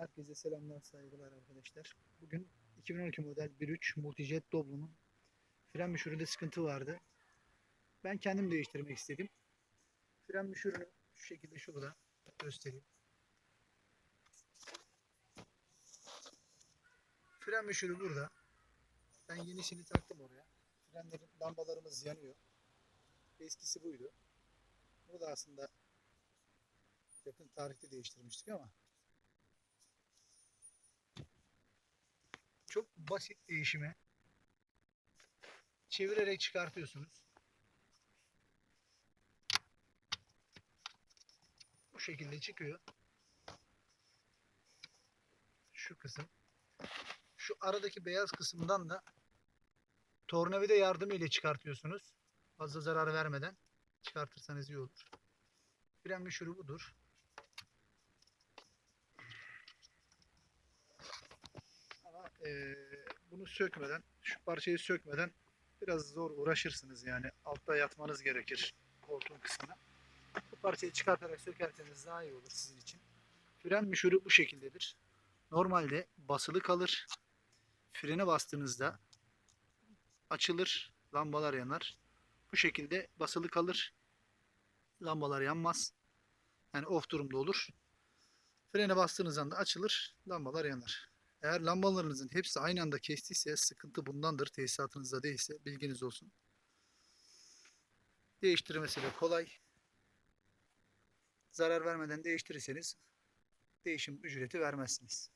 Herkese selamlar, saygılar arkadaşlar. Bugün 2012 model 1.3 Multijet Doblo'nun fren müşüründe sıkıntı vardı. Ben kendim değiştirmek istedim. Fren müşürünü şu şekilde şurada göstereyim. Fren müşürü burada. Ben yenisini taktım oraya. Frenlerin lambalarımız yanıyor. Eskisi buydu. Bunu da aslında yakın tarihte değiştirmiştik ama çok basit değişime çevirerek çıkartıyorsunuz. Bu şekilde çıkıyor. Şu kısım. Şu aradaki beyaz kısımdan da tornavida yardımı ile çıkartıyorsunuz. Fazla zarar vermeden çıkartırsanız iyi olur. Fren müşürü eee, bunu sökmeden, şu parçayı sökmeden biraz zor uğraşırsınız yani. Altta yatmanız gerekir koltuğun kısmına. Bu parçayı çıkartarak sökerseniz daha iyi olur sizin için. Fren müşürü bu şekildedir. Normalde basılı kalır. Frene bastığınızda açılır, lambalar yanar. Bu şekilde basılı kalır. Lambalar yanmaz. Yani off durumda olur. Frene bastığınız anda açılır, lambalar yanar. Eğer lambalarınızın hepsi aynı anda kestiyse sıkıntı bundandır. Tesisatınızda değilse bilginiz olsun. Değiştirmesi de kolay. Zarar vermeden değiştirirseniz değişim ücreti vermezsiniz.